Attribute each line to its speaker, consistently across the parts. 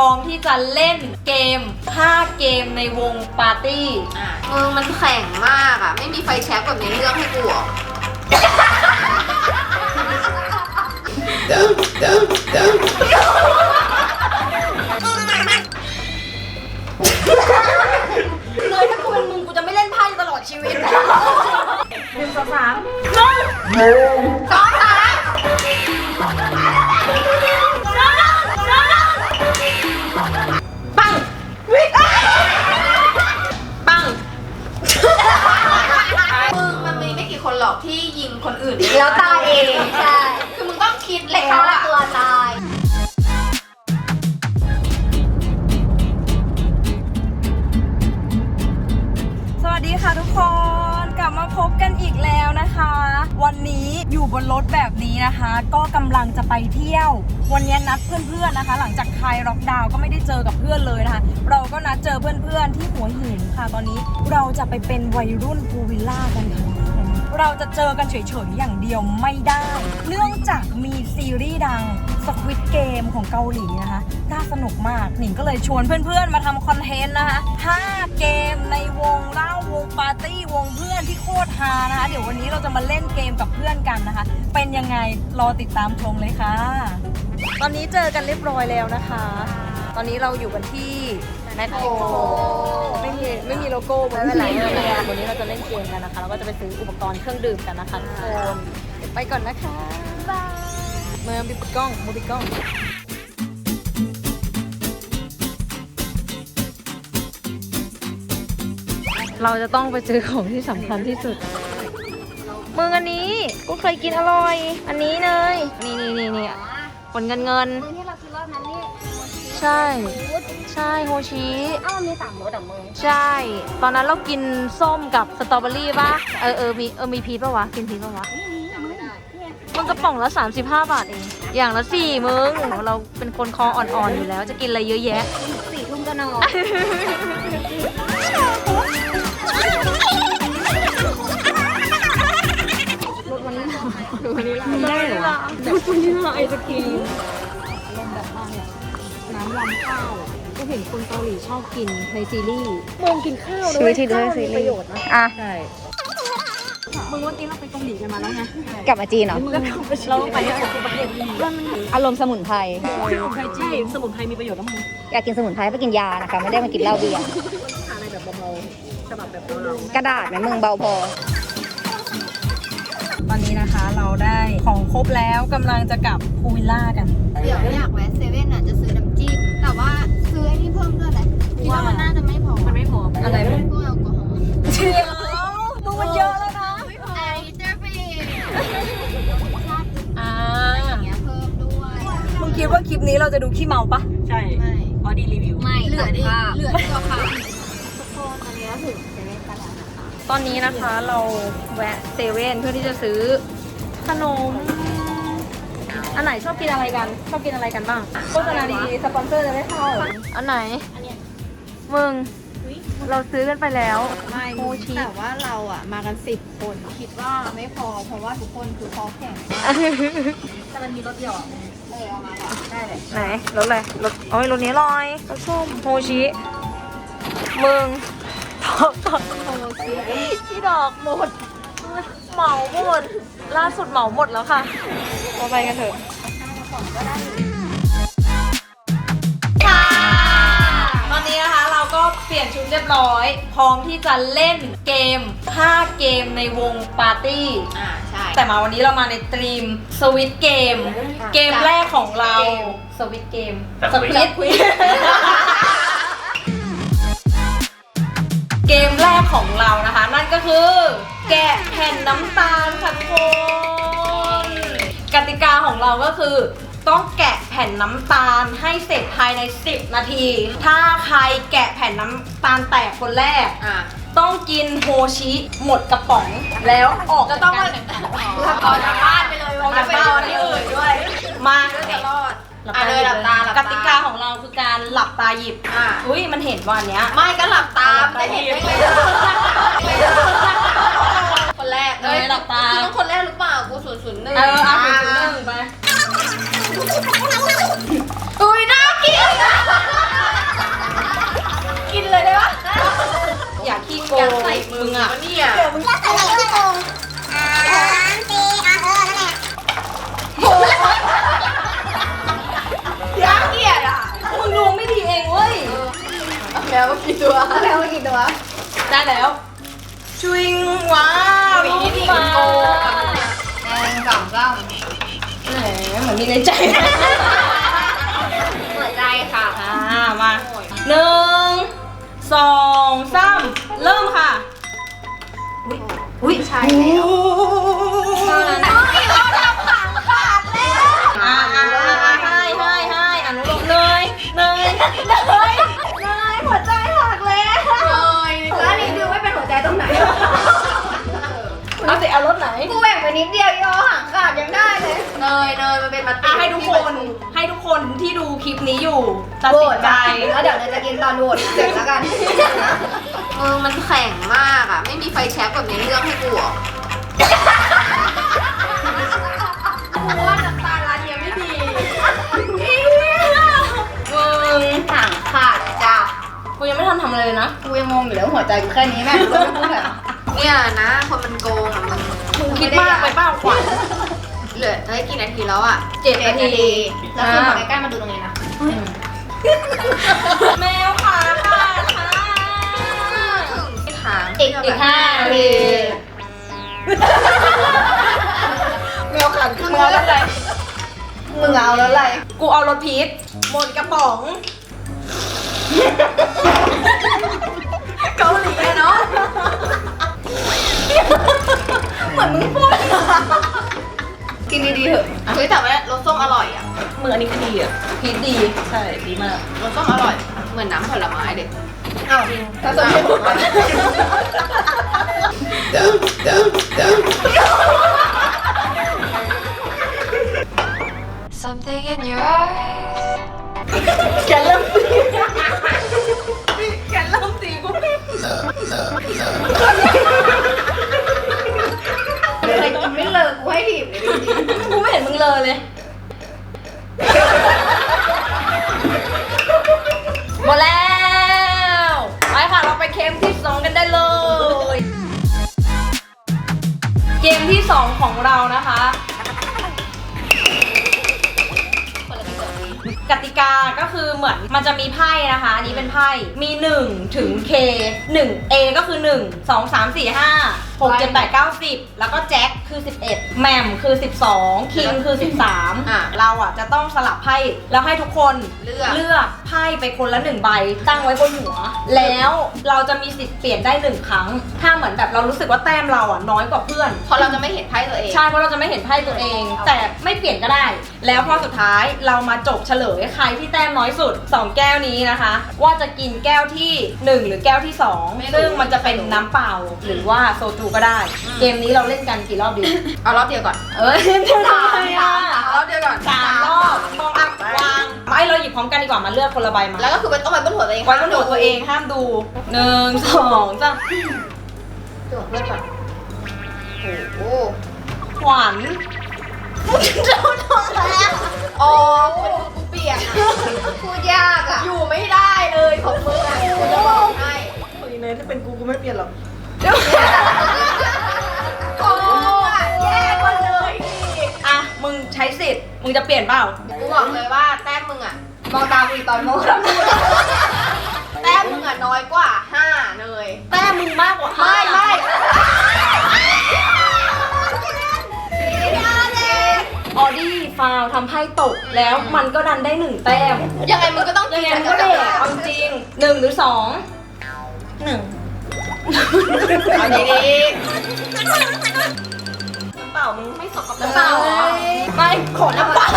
Speaker 1: ร้อมที่จะเล่นเกม5เกมในวงปาร์ตี้
Speaker 2: อะมึงมันแข็งมากอะ ไม่มีไฟแช็กแบบนี้เลือกให้กูเหรอ
Speaker 1: เลยถ้ากูเป็นมึงกูจะไม่เล่นไพ่ตลอดชีวิตหนึ่งสองสาม
Speaker 2: สองสาม ปังมึงมันมีไม่กี่คนหรอกที่ยิงคนอื่น
Speaker 3: แล้วตายเองใช่
Speaker 2: คือมึงต้องคิดแล้
Speaker 3: แล้วว
Speaker 2: อะ
Speaker 3: ตัวตาย
Speaker 1: สวัสดีค่ะทุกคนกลับมา พบกันอีกแล้วนะคะ วันนี้อยู่บนรถแบบนี้นะคะ ก็กำลังจะไปเที่ยว วันนี้นัดเพื่อนๆนะคะ หลังจากคลายล็อกดาวน์ก็ไม่ได้เจอกับเพื่อนเลยนะคะ เราก็นัดเจอเพื่อนๆที่หัวหินค่ะ ตอนนี้เราจะไปเป็นวัยรุ่นพูลวิลล่ากันค่ะ เราจะเจอกันเฉยๆ อย่างเดียวไม่ได้ เนื่องจากมีซีรีส์ดัง Squid Game ของเกาหลีนะคะน่าสนุกมาก หนิงก็เลยชวนเพื่อนๆ มาทำคอนเทนต์นะคะ5เกมในวงเล่าวงปาร์ตี้ วงเพื่อนที่โคตรฮานะคะ เดี๋ยววันนี้เราจะมาเล่นเกมกับเพื่อนกันนะคะ เป็นยังไง รอติดตามชมเลยค่ะ ตอนนี้เจอกันเรียบร้อยแล้วนะคะ ตอนนี้เราอยู่กันที่ แมคโครไม่มีไม่มีโลโก้บนไหนเลยวันนี้เราจะเล่นเกมกันนะคะแล้วก็จะไปซื้ออุปกรณ์เครื่องดื่มกันนะคะทุกคนเดี๋ยวไปก่อนนะคะบายเมืองปิดกล้องมือปิดกล้องเราจะต้องไปซื้อของที่สำคัญที่สุดมึงอันนี้กูเคยกินอร่อย อันนี้เลย นี่นี่นี่นี่ผลเงินเงิน
Speaker 3: ที่เราซื้อรอบนั้นนี่
Speaker 1: ใช่ ใช่โฮชิ
Speaker 3: อ้าวมันมีสามรสอะมึง
Speaker 1: ใช่ ตอนนั้นเรากินส้มกับสตรอเบอรี่ป่ะเออเออมีเออมีพีชป่ะวะกินพีชป่ะวะมันกระป๋องละ 35 บาทเอง อย่างละสี่มึงเราเป็นคนคออ่อนๆอยู่แล้วจะกินอะไรเยอะแยะ
Speaker 3: สี่ทุ่มก็นอน
Speaker 1: ได้เหรอวันนี้เราไอศครีมลมแบบมาเนี่ยน้ำลำข้าว ก็เห็นคนเกาหลีชอบกินในซีรีส์มึงกินข้าวด้วย
Speaker 4: ชีวิตที่ด้วยซีรีส์
Speaker 1: ประโยชน์นะ
Speaker 4: อะ
Speaker 1: ใช่มึงเมื่อกี้เราไปเกาหลีกันมาแล้วไง
Speaker 4: กลับมาจีนเหรอ
Speaker 1: มึงก็เราไปที่ประเทศดี
Speaker 4: อารมณ์สมุนไพร
Speaker 1: ใช่จีสมุนไพรมีประโยชน์นะมึง
Speaker 4: อยากกินสมุนไพรไปกินยานะคะ ไม่ได้มากินเหล้าเบียร์
Speaker 1: ทานอะไรแบบเบาๆฉบับแบบเรา
Speaker 4: กระดาษไหมมึงเบาพอ
Speaker 1: ตอนนี้นะคะเราได้ของครบแล้วกำลังจะกลับพูวิลล่ากัน
Speaker 2: เดี๋ยวอยากแวะเซเว่นอะจะซื้อน้ำจิ้มแต่ว่า ซื้อไอ้นี่เพิ่มด้วยแหละคิดว่ามันน่าจะไม่พอ
Speaker 1: มันไม่พออะไร
Speaker 2: พวกแอลกอฮอล์
Speaker 1: เชียวดูมันเยอะแล้วนะ
Speaker 2: ไอเจอร์ฟีน
Speaker 1: อ่า
Speaker 2: อย่างเงี้ยเพิ่มด้วย
Speaker 1: มึงคิดว่าคลิปนี้เราจะดูขี้เมาปะ
Speaker 5: ใช่
Speaker 2: ไม่
Speaker 5: ออดีรีวิว
Speaker 3: ไม่
Speaker 2: เหลือดิ
Speaker 3: ภาพ
Speaker 2: เหลือดีกว่าค่ะ
Speaker 3: ทุกคนตอนนี้เราถึงเซเว่นกันแล้วนะคะ
Speaker 1: ตอนนี้นะคะเราแวะเซเว่นเพื่อที่จะซื้อขนม อันไหนชอบกินอะไรกัน ชอบกินอะไรกันบ้างโฆษณาดีๆสปอนเซอร์จะไม่เข้า อันไหนมึงเราซื้อกันไปแล้ว
Speaker 2: ไม่
Speaker 1: โมชิ
Speaker 2: แต่ว่าเราอะ มากันสิบคน คิดว่าไม่พอ เพราะว่าทุกคนคือคอแข็งแต่มันมีรถหยอดเออเอามาก่อนได้เลย
Speaker 1: ไหนรถอะไรรถโอ้ยรถนี้ลอยรถส้มโฮชิมึงทอกทอกโฮชิที่ดอกหมดเหมาหมดล่าสุดเหมาหมดแล้วค่ะ เราไปกันเถอะตอนนี้นะคะเราก็เปลี่ยนชุดเรียบร้อย พร้อมที่จะเล่นเกม 5 เกมในวงปาร์ตี้
Speaker 2: อ่าใช่
Speaker 1: แต่มาวันนี้เรามาในตรีมสวิตเกม เกมแรกของเราสวิตเกมสวิตเกมแรกของเรานะคะ นั่นก็คือ แกะแผ่นน้ำตาลค่ะทุกคนก ติกาของเราก็คือ ต้องแกะแผ่นน้ำตาลให้เสร็จภายใน 10 นาที ถ้าใครแกะแผ่นน้ำตาลแตกคนแรก
Speaker 2: อ่า
Speaker 1: ต้องกินโฮชิหมดกระป๋องแล้วออก
Speaker 2: จะต้องมา
Speaker 1: จากกัน
Speaker 2: ออกจากบ้านไปเลย
Speaker 1: ออกจากบ้านที่อื่นด้วย มา
Speaker 2: ก็จะรอด
Speaker 1: หลับ
Speaker 2: อะ
Speaker 1: ตา
Speaker 2: เลยหลับตาหลับ
Speaker 1: ก
Speaker 2: ตา
Speaker 1: ติกาของเราคือการหลับตาหยิบ
Speaker 2: อ่า
Speaker 1: อุ้ยมันเห็นว่าอันเนี้ย
Speaker 2: ไม่ก็หลับตามจะเห็นได้ไง คนแรก
Speaker 1: เลยหลับตา
Speaker 2: คือต้องคนแรกหรือเปล่า กูศูนย์ศูนย์หนึ่ง
Speaker 1: เออเอาศูนย์ศูนย์หนึ่งไป
Speaker 2: อุ้ยน่ากิน กินเลย
Speaker 3: ได้ปะอยากขี้โกงใส่มึงอะเนี่ยเดี๋ยวมึงก็ใส่ขี้โกงสามสี่อะเออนั่นแหโห
Speaker 2: ยาเกียดอะ
Speaker 1: มึงลงไม่ดีเองเว้ย
Speaker 2: แล้วกี่ตัวแล้วกี่ตัว
Speaker 1: ได้แล้ว ชุยงว้าว
Speaker 2: หวีนี่
Speaker 1: มา
Speaker 2: โกงอะแดงสองเก้า
Speaker 1: แหมเหมือนมีในใจ
Speaker 2: หัวใจค่ะ
Speaker 1: อ่ามาหนึ่งสองสามเริ่มค่ะ อุ้ย
Speaker 2: ใช่แล้ว
Speaker 1: อ่าอ่าอ่าให้ให้ให้อนุโลมเนยเนย นิ
Speaker 2: ดเดียวยอห่างขาดยังได้เลยเนยเนยมันเป็นมา
Speaker 1: อะให้ทุกคน ให้ทุกคนที่ดูคลิปนี้อยู่ตัด
Speaker 2: โหว
Speaker 1: สิน
Speaker 2: ต
Speaker 1: ใจ
Speaker 2: ไปแล้วเดี๋ยวเนยจะกินตอนโหวตเสร็จแล้วกัน มึงมันแข็งมากอะ ไม่มีไฟแช็กแบบในเรื่องให้กูหรอกูว่าน้ำตาลร้านเนี้ยไม่ดี
Speaker 1: มึง
Speaker 2: ห่างขาดจ้ะ
Speaker 1: กูยังไม่ทันทำอะไรเลยนะ
Speaker 2: กูยังงงอยู่แล้วหัวใจกูแค่นี้แม่กูไม่พูดแบบ เนี่ยนะ คนมันโกงอะมึง
Speaker 1: มึง คิดมากไปเปล่าขวัญ
Speaker 2: เหลือเฮ้ยกี่นาทีแล้วอะ
Speaker 1: เจ็ดนาที
Speaker 2: แล้วคือมาใกล้ๆมาดูตรงนี้นะ
Speaker 1: แมวขาขาดค่ะ
Speaker 2: หาง
Speaker 1: อีกอีกห้านาที
Speaker 2: แมวขันครึ่งแล้วอะไรมึงเอาแล้วอะไร
Speaker 1: กูเอารถพีชหมดกระป๋องเกาหลีอะเนาะ เหมือนมึงพูด
Speaker 2: กินดีๆเถอะเฮ้ยแต่ว่ารสส้มอร่อยอะ
Speaker 1: มืออันนี้คือดีอะพีชดีใช่ดีมาก
Speaker 2: รสส้มอร่อย เหมือนน้ำผลไม้เด็กอ้าวถ้าส้มไม่บอกว่า
Speaker 5: Something in your eyes.
Speaker 1: แกเริ่มตีแกเริ่มตีกู
Speaker 2: ให้ถีบเลยจริง
Speaker 1: กูไม่เห็นมึงเลยเลย หมดแล้ว ไปค่ะ เราไปเกมที่2กันได้เลย เกมที่2ของเรานะคะ กติกาก็คือเหมือนมันจะมีไพ่นะคะ อันนี้เป็นไพ่ มี 1 ถึง K 1 A ก็คือ 1 2 3 4 5 6 7 8 9 10 แล้วก็แจ็ค คือ 11 แหม่มคือ 12 คิงคือ 13เราอะจะต้องสลับไพ่แล้วให้ทุกคน
Speaker 2: ๆเลือก
Speaker 1: เลือกไพ่ไปคนละหนึ่งใบตั้งไว้บนหัว แล้วเราจะมีสิทธิ์เปลี่ยนได้หนึ่งครั้ง ถ้าเหมือนแบบเรารู้สึกว่าแต้มเราอะน้อยกว่าเพื่อน
Speaker 2: เพราะเราจะไม่เห็นไพ่ตัวเอง
Speaker 1: ใช่เพราะเราจะไม่เห็นไพ่ตัวเอง แต่ไม่เปลี่ยนก็ได้ แล้วพอสุดท้ายเรามาจบเฉลยใครที่แต้มน้อยสุด 2 แก้วนี้นะคะ ว่าจะกินแก้วที่ 1 หรือแก้วที่2ซึ่งมันจะเป็นน้ำเปล่าหรือว่าโซจูก็ได้ เกมนี้เราเล่นกันกี่รอบดี
Speaker 2: เอารอบเดียวก่อน
Speaker 1: เอ้ยเท่าไหร่อะ
Speaker 2: รอบเดียวก่อน
Speaker 1: สามรอบมองอัพวางไม่เราหยิบพร้อมกันดีกว่ามาเลือกคนละใบมา
Speaker 2: แล้วก็คือมันต้องไปบนหัวตัวเอง
Speaker 1: ไว้บนหัวตัวเองห้ามดูหนึ่งสองสาม
Speaker 2: จวกเลือดก่อนโอ้โห
Speaker 1: ขวัญเจ้าทองแล้ว
Speaker 2: อ๋อกูกูเปียกอะพูดยากอะอยู่ไม่ได้เลยของมึงอะกูจะบอกให้
Speaker 1: เฮ้ยเนยถ้าเป็นกูกูไม่เปลี่ยนหรอก มึงจะเปลี่ยนเปล่า
Speaker 2: กูบอกเลยว่าแต้มมึงอะมองตากูอีกตอนมองตากูแต้มมึงอะน้อยกว่าห้าเลย
Speaker 1: แต้มมึงมากกว่า
Speaker 2: ไม่ไม่
Speaker 1: ออดี้ฟาวทำไพ่ตกแล้วมันก็ดันได้หนึ่งแต้ม
Speaker 2: ยังไงมึงก็ต้อง
Speaker 1: ยังไงมันก็เด็กเอาจริงหนึ่งหรือสองหนึ่ง
Speaker 2: เอาดี
Speaker 1: น้ำเป ล่ามึงไม่สกปรก
Speaker 2: น้ำเปล่าเหรอ
Speaker 1: ไม่ขอน้ำเปล่า
Speaker 2: ๆ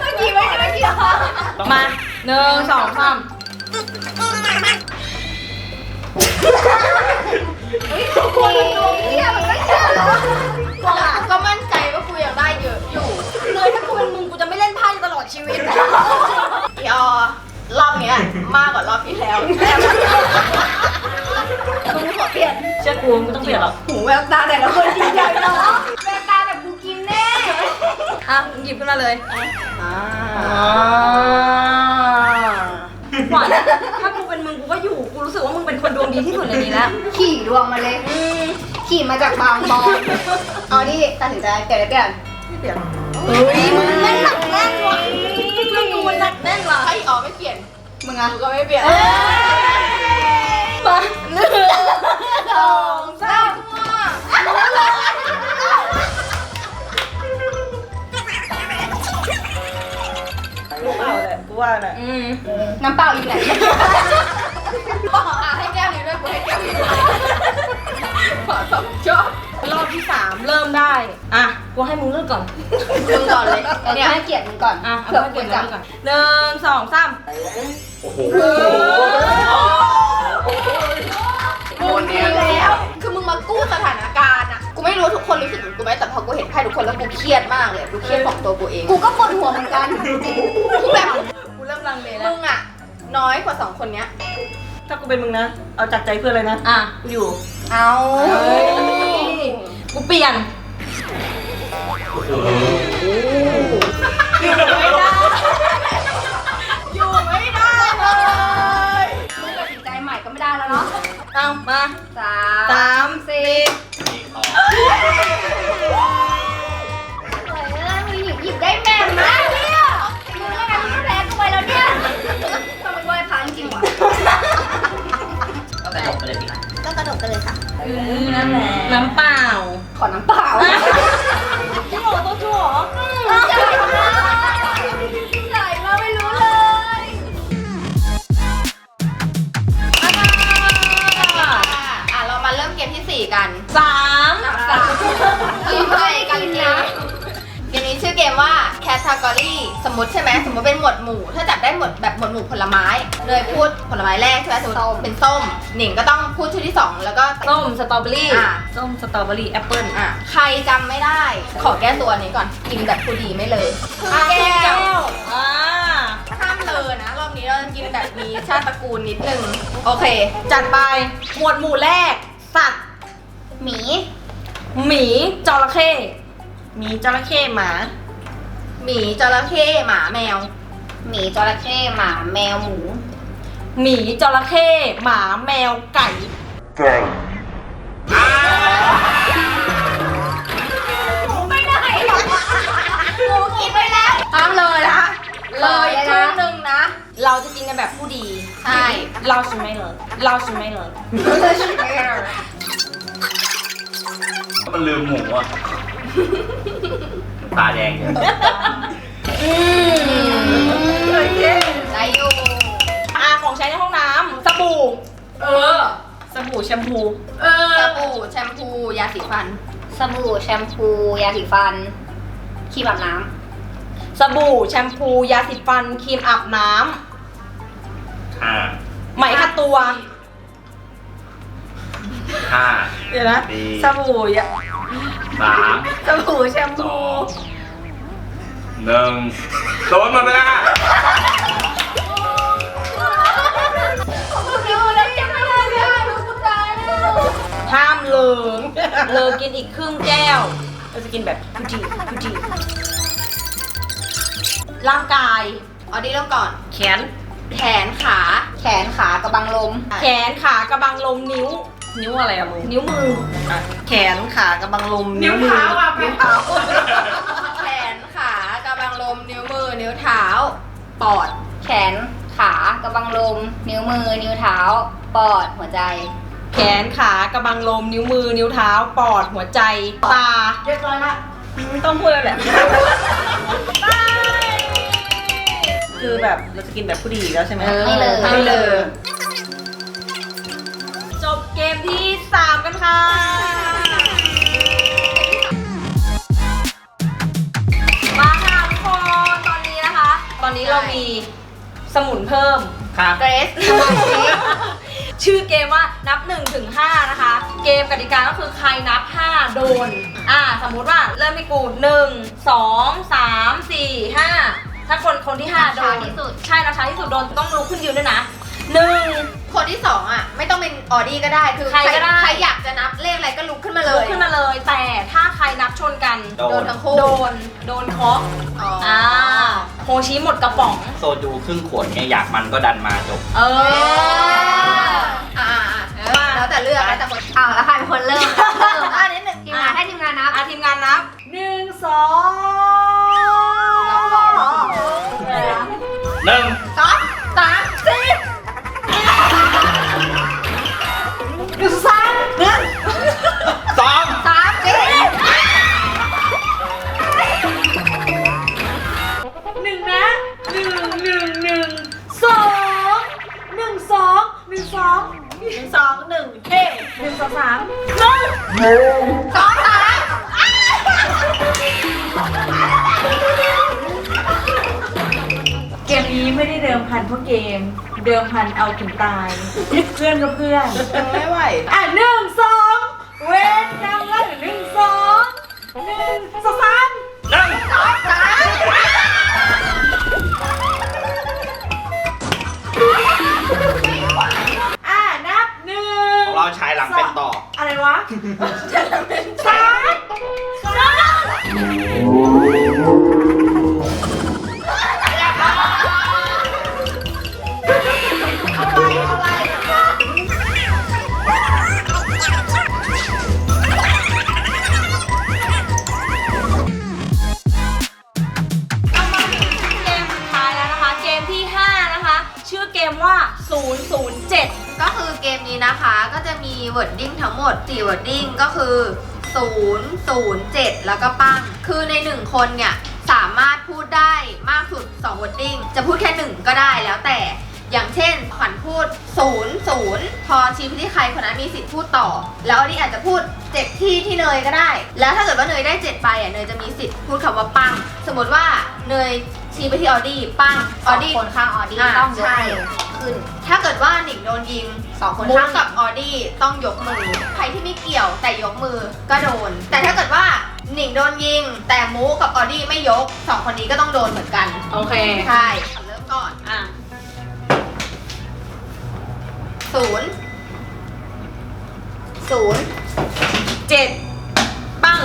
Speaker 2: เมื่อกี้ไม่ใช่เมื่อกี้เหรอ
Speaker 1: มาหนึ่งสองสาม
Speaker 2: กูมันดวงเที่ยมันไม่เชื่อหรอกูก็มั่นใจว่ากูยังได้เยอะอยู่
Speaker 1: เลยถ้ากูเป็นมึงกูจะไม่เล่นไพ่ตลอดชีวิต
Speaker 2: พี่ออรอบเนี้ยมากกว่ารอบที่แล้ว มึงขอเปลี่ยน
Speaker 1: เชื่อกูมึงต้องเปลี่ยนหรอก
Speaker 2: หูแววตาแต่ละคนจริงใหญ่เนาะแววตาแบบกูกินแน่
Speaker 1: อะมึงหยิบขึ้นมาเลย
Speaker 2: อ่า
Speaker 1: หวานถ้ากูเป็นมึงกูก็อยู่กูรู้สึกว่ามึงเป็นคนดวงดีที่สุดในนี้แล้ว
Speaker 2: ขี่ดวงมาเลย ขี่มาจากบางบอนเอาดิตัดสินใจเปลี่ยนเลยเปลี่ยน
Speaker 1: เฮ้ยมึงแม่งหนักแน่นว่ะเรื่องกูมันหนักแน่นว่ะ
Speaker 2: ใครอ๋อไม่เปลี่ยนมึงอะก็ไม่เปลี่ยน
Speaker 1: มา หนึ่งสองสาม
Speaker 6: กูเปล่าแหละกูว่าน่ะ
Speaker 1: อืม
Speaker 2: น้ำเปล่าอยู่ไหนบอกอะให้แก้วนี้ด้วยกูให้แก้วนี้ด้วยขอสองชอบ
Speaker 1: รอบที่สามเริ่มได้ อะ กูให้มึงเลือกก่อน
Speaker 2: มึงก่อนเลยเนี่ยให้เกียรติมึงก่อน
Speaker 1: อะเอา
Speaker 2: เผื่อ
Speaker 1: เก็บ
Speaker 2: จับ
Speaker 1: ไว้ก่อนหนึ่งสองสาม
Speaker 2: มึ กู้สถานการณ์อะกูไม่รู้ทุกคนรู้สึกเหมือนกูไหมแต่พอกูเห็นไพ่ทุกคนแล้วกูเครียดมากเลยกูเครียดของตัวกูเองกูก็ปวดหัวเหมือนกันกูแบบ
Speaker 1: กูเริ่มลังเลแล้
Speaker 2: มึ
Speaker 1: ว
Speaker 2: งอะน้อยกว่าสองคนเนี้ย
Speaker 6: ถ้ากูเป็นมึงนะ เอาจากใจเพื่อนเลยนะ
Speaker 1: อะ
Speaker 6: กูอยู่
Speaker 2: เอา
Speaker 1: เฮ้ยกูเปลี่ยน
Speaker 2: อยู่ เนาะ
Speaker 1: เอามา
Speaker 2: สา
Speaker 1: สามมสี่
Speaker 2: มึงหยิบหยิบได้แม่นมากเนี่ยมึงแล้วกันมึงแพ้กูไปแล้วเนี่ยต้องไปไหว้พระจริงๆว่ะ
Speaker 3: ก็กระดกไปเลยค่ะ
Speaker 1: นั่นแหละน้ำเปล่า
Speaker 2: category สมมติใช่ไหมสมมติเป็นหมวดหมู่ ถ้าจับได้หมวดแบบหมวดหมู่ผลไม้ เลยพูดผลไม้แรกใช่ไหมสมมติเป็นส้ม หนิงก็ต้องพูดชื่อที่2แล้วก็
Speaker 1: ส้มสตรอเบอรี่
Speaker 2: อะ
Speaker 6: ส้มสตรอเบอรี่แอปเปิ้ล
Speaker 2: อะ ใครจำไม่ได้ ขอแก้ตัวนี้ก่อน กินแบบผู้ดีไม่เลยคือ
Speaker 1: อะ
Speaker 2: แก้ว
Speaker 1: อ่า
Speaker 2: ห้ามเลยนะ รอบนี้เราจะกินแบบมีชาติตระกูลนิดนึง โอเค
Speaker 1: จัดไปหมวดหมู่แรก สัตว์
Speaker 2: หมี
Speaker 1: หมีจระเข้
Speaker 6: มีจระเข้หมา
Speaker 2: หมีจระเข้หมาแมว
Speaker 3: หมีจระเข้หมาแมวหมู
Speaker 1: หมีจระเข้หมาแมวไก่
Speaker 2: กูกินไปแล้วห้ามเลยนะเลยครึ่งหนึ่งนะ
Speaker 1: เราจะกินกันแบบผู้ดี
Speaker 2: ใช่
Speaker 1: เราชิมไม่เลย เราชิมไม่เลย
Speaker 7: มันลืมหมูอะ ตาแดงเลย
Speaker 2: ได้อยู่
Speaker 1: อ่าของใช้ในห้องน้ำสบู่
Speaker 2: เออ
Speaker 6: สบู่แชมพู
Speaker 1: เออ
Speaker 2: สบู่แชมพูยาสีฟัน
Speaker 3: สบู่แชมพูยาสีฟันครีมอาบน้
Speaker 1: สบู่แชมพู ยาสีฟันครีมอาบน้
Speaker 7: ห้าำ
Speaker 1: ไหมขัดตัว
Speaker 7: ห้า
Speaker 6: เดี๋ยวนะ
Speaker 7: ดี
Speaker 6: สบู่ยะ
Speaker 7: สาม
Speaker 6: สบู่แชม
Speaker 7: ส
Speaker 6: พู
Speaker 7: องหนึ่งโดนหมดเวลา
Speaker 1: ห้ามเลอเลอกินอีกครึ่งแก้ว
Speaker 6: เราจะกินแบบผู้ดีผู้ดี
Speaker 1: ร่างกาย
Speaker 2: เอาดีเริ่มก่อน
Speaker 6: แขน
Speaker 2: แขนขาำ
Speaker 3: แขนขากระบังลม
Speaker 1: แขนขากระบังลมนิ้ว
Speaker 6: นิ้วอะไรอะมึง
Speaker 1: นิ้วมือ
Speaker 6: อะแขนขากระบังลมนิ้วมือนิ้วเท้า
Speaker 2: แขนขากระบังลม นิ้วมือ นิ้วเท้า ปอด
Speaker 3: แขนขากระบังลม นิ้วมือ นิ้วเท้า ปอดหัวใจ
Speaker 1: แขนขากระบังลม นิ้วมือ นิ้วเท้า ปอดหัวใจ ตา
Speaker 2: เรียบร้อยละ
Speaker 6: ไม่ต้องพูดแล้วแหละคือแบบเราจะกินแบบผู้ดีแล้วใช่ไหม
Speaker 3: ไม่เลย
Speaker 6: ไม่เลย
Speaker 1: จบเก มที่ 3 กันค่ะ มาค่ะทุกคน ตอนนี้นะคะ ตอนนี้เรามีสมุนเพิ่ม
Speaker 7: ครับ
Speaker 2: เกรส
Speaker 1: ชื่อเกมว่านับ1ถึง5นะคะ เกมกติกาก็คือใครนับ 5 โดน อ่า สมมุติว่าเริ่มให้กู 1 2 3 4 5 ถ้าคนคนที่ 5 โดน
Speaker 3: ช้าที่สุด
Speaker 1: ใช่นะช้าที่สุดโดนต้องลุกขึ้นยืนด้วยนะหนึ่ง
Speaker 2: คนที่สองอะ ไม่ต้องเป็นออดี้ก็ได้คือ
Speaker 1: ใครก็ได้
Speaker 2: ใครอยากจะนับเลขอะไรก็ลุกขึ้นมาเล
Speaker 1: ลุก
Speaker 2: ย
Speaker 1: ขึ้นมาเลย แต่ถ้าใครนับชนกัน
Speaker 7: โด
Speaker 2: โด
Speaker 7: น
Speaker 2: นทั้งคู่
Speaker 1: โดน โดนเคาะ
Speaker 2: อ๋ออ
Speaker 1: อ่าโฮชิหมดกระป๋อง
Speaker 7: โซจูครึ่งขวดเนี่ยอยากมันก็ดันมาจบ
Speaker 1: เออ
Speaker 2: อ่าอ่าอ่าแล้วแต่เลือกแล้วแต่คน
Speaker 3: อ้าวแล้วใครเป็นคนเริ่มเริ่ม
Speaker 2: อันนี้หนึ่ง
Speaker 3: ทีมงานให้ทีมงานนับ
Speaker 1: อาทีมงานนับหนึ่งสอง
Speaker 7: หนึ่ง
Speaker 2: สองสาม
Speaker 6: เก
Speaker 1: มนี้ไม่ได้เดิมพันเพราะเกม เดิมพันเอาถึงตาย เพื่อนก็เพื่อน
Speaker 6: ไม่ไหว
Speaker 1: อะหนึ่งสองเวนกรรมแล้วหนึ่งสองหนึ่งสองสาม
Speaker 2: อะ
Speaker 1: ไรวะสามสองเรามาถึงเกมสุดท้าย ก็
Speaker 2: จะมี wording ทั้งหมด4 wording ก็คือ 0 0 7 แล้วก็ปั้ง คือใน 1 คนเนี่ย สามารถพูดได้มากสุด 2 wording จะพูดแค่ 1 ก็ได้แล้วแต่อย่างเช่นขวัญพูด 0 0 พอชี้ไปที่ใครคนนั้นมีสิทธิ์พูดต่อ แล้วอันนี้อาจจะพูด 7 ที่ที่เนยก็ได้ แล้วถ้าเกิดว่าเนยได้ 7 ไปอะเนยจะมีสิทธิ์พูดคำว่าปั้งสมมติว่าเนยชี้ไปที่ออดี้ปั้ง
Speaker 3: ส
Speaker 2: อ
Speaker 3: อ
Speaker 2: องดี้
Speaker 3: คนข้างออดี้
Speaker 2: อ่า
Speaker 3: ต้องยก
Speaker 2: ใช่
Speaker 3: มือขึ้น
Speaker 2: ถ้าเกิดว่าหนิงโดนยิง
Speaker 3: สองคน
Speaker 2: มุก
Speaker 3: ข้าง
Speaker 2: กับออดี้ต้องยกมือ ใครที่ไม่เกี่ยวแต่ยกมือก็โดน แต่ถ้าเกิดว่าหนิงโดนยิง แต่มุกกับออดี้ไม่ยกสองคนนี้ก็ต้องโดนเหมือนกัน
Speaker 1: โอเค
Speaker 2: ใช่เริ่มก่อน
Speaker 1: อะ
Speaker 2: ศูนย์
Speaker 3: ศูนย์
Speaker 1: เจ็ดปั้ง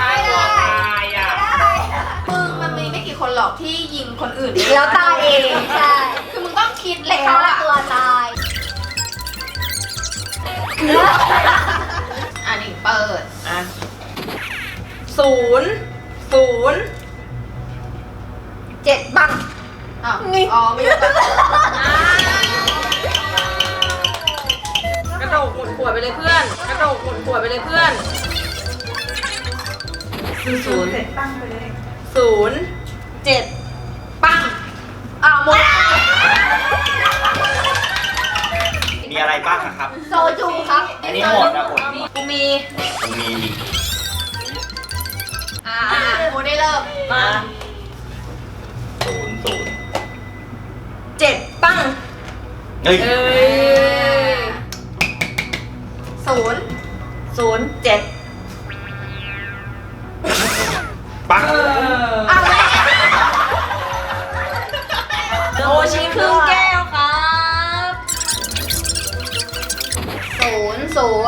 Speaker 7: ตายอะ
Speaker 2: มึงมันมีไม่ กี่คนหรอกที่ยิงคนอื่น
Speaker 3: แล้วตายเองใช่
Speaker 2: คือมึงต้องคิดแล้ว
Speaker 3: ฆ่า
Speaker 2: อะ
Speaker 3: ตัวตาย
Speaker 2: อะหนิงเปิด
Speaker 6: อะ
Speaker 1: ศูนย์ศูนย์
Speaker 3: เจ็ดบัง
Speaker 2: อ้าวอ๋อไม่ยกกัน
Speaker 1: กระโดดหมุนขวดไปเลยเพื่อน กระโดดหมุนขวดไปเลยเพื่อนศูนย์ศูนย์เจ็ดปั้ ง
Speaker 2: อ้าวหมด
Speaker 7: มีอะไรบ้างอะครับ
Speaker 3: โซจูครับ
Speaker 7: อันนี้หมดนะผม
Speaker 1: กูมี
Speaker 7: ผมมี
Speaker 2: อ่าอ่าหมูได้เริ่ม
Speaker 1: มา
Speaker 7: ศูนย์ศูนย์
Speaker 1: เจ็ดปั้ง
Speaker 7: เฮ้ย
Speaker 1: เอ้ย
Speaker 2: ศูนย์
Speaker 1: ศูนย์เจ็ด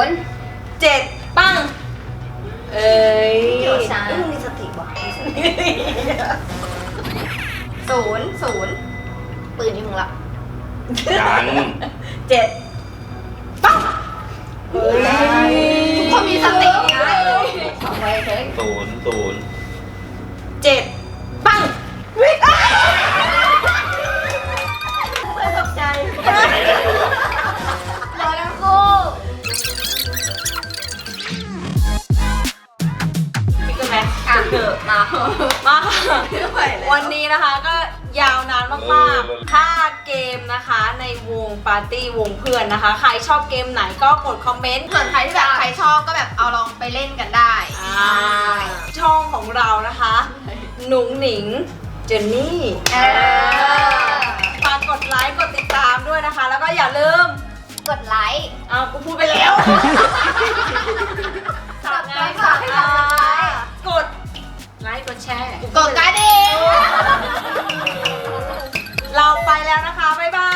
Speaker 3: นย์ศูนย์
Speaker 1: เจ็ดปั้งเอ้ย
Speaker 3: ช้า
Speaker 6: มีสติว่ะ
Speaker 2: ศูนย์ศูนย์
Speaker 3: ปืนที่มึงละ
Speaker 7: ยัง
Speaker 1: เจ็ดปั้ง
Speaker 2: ทุกคนมีสตินะ
Speaker 3: สองไว้เฉย
Speaker 7: ศูนย์ศูนย์
Speaker 1: เจ็ด นนี้นะคะก็ยาวนานมากๆถ้าเกมนะคะในวงปาร์ตี้วงเพื่อนนะคะ ใครชอบเกมไหนก็กดคอมเมนต์
Speaker 2: ส่วนใครที่แบบใครชอบก็แบบเอาลองไปเล่นกันได้
Speaker 1: อ่าช่องของเรานะคะ หนุงหนิงเจนนี่
Speaker 2: เออ
Speaker 1: ฝากกดไลค์กดติดตามด้วยนะคะ แล้วก็อย่าลืม
Speaker 3: กดไลค์
Speaker 1: อ้าวกูพูดไปแล้ว
Speaker 3: ฝากไว้ฝากให้กดไลค์
Speaker 1: กดไลค์กดแชร์
Speaker 2: กดกระ
Speaker 1: แล้วนะคะบ๊ายบา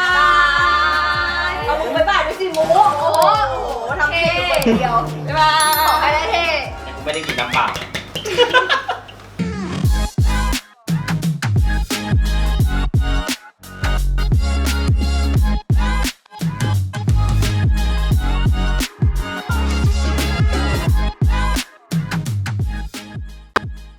Speaker 1: ยเอามึงบ๊ายบายด้วยสิหมูโอ้โหทำเท่
Speaker 3: เดียว
Speaker 1: บ๊ายบาย
Speaker 3: ขอให้ได้เท่
Speaker 7: แต่กูไม่ได้กินน้ำเปล่า